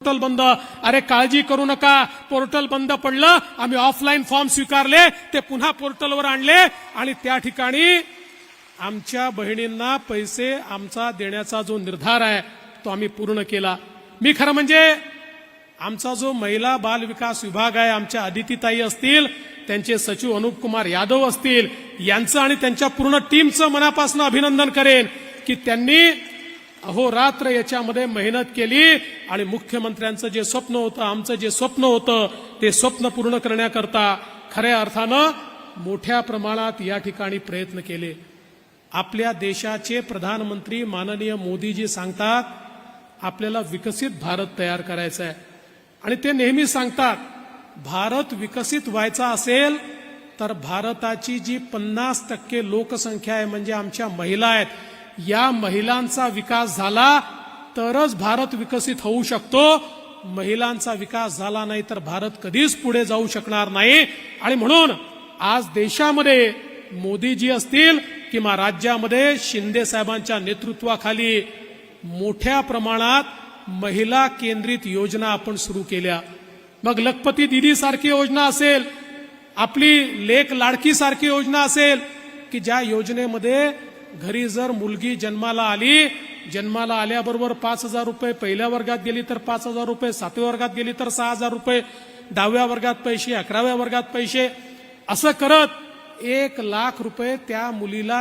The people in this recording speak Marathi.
पोर्टल बंद. अरे काळजी करू नका. पोर्टल बंद पडलं. आम्ही ऑफलाईन फॉर्म स्वीकारले. ते पुन्हा पोर्टलवर आणले. आणि त्या ठिकाणी आमच्या बहिणींना पैसे आमचा देण्याचा जो निर्धार आहे तो आम्ही पूर्ण केला. मी खरं म्हणजे आमचा जो महिला बाल विकास विभाग आहे आमच्या अदितीताई असतील त्यांचे सचिव अनुप कुमार यादव असतील यांचं आणि त्यांच्या पूर्ण टीमचं मनापासून अभिनंदन करेन की त्यांनी अहोरात्र याच्यामध्ये मेहनत केली आणि मुख्यमंत्र्यांचं जे स्वप्न होतं आमचं जे स्वप्न होतं ते स्वप्न पूर्ण करण्याकरता खऱ्या अर्थानं मोठ्या प्रमाणात या ठिकाणी प्रयत्न केले. आपल्या देशाचे प्रधानमंत्री माननीय मोदीजी सांगतात आपल्याला विकसित भारत तयार करायचा आहे. आणि ते नेहमी सांगतात भारत विकसित व्हायचा असेल तर भारताची जी पन्नास टक्के लोकसंख्या आहे म्हणजे आमच्या महिला आहेत या महिलांचा विकास झाला तरच भारत विकसित होऊ शकतो. महिलांचा विकास झाला नाही तर भारत कधीच पुढे जाऊ शकणार नाही. आणि म्हणून आज देशामध्ये मोदीजी असतील किंवा राज्यामध्ये शिंदे साहेबांच्या नेतृत्वाखाली मोठ्या प्रमाणात महिला केंद्रित योजना आपण सुरू केल्या. मग लखपती दिदी सारखी योजना असेल आपली लेख लाडकी सारखी योजना असेल की ज्या योजनेमध्ये घरी जर मुलगी जन्माला आली जन्माला आल्याबरोबर पाच हजार रुपये पहिल्या वर्गात गेली तर पाच हजार रुपये सातव्या वर्गात गेली तर सहा हजार रुपये दहाव्या वर्गात पैसे अकराव्या वर्गात पैसे. असं करत एक लाख रुपये त्या मुलीला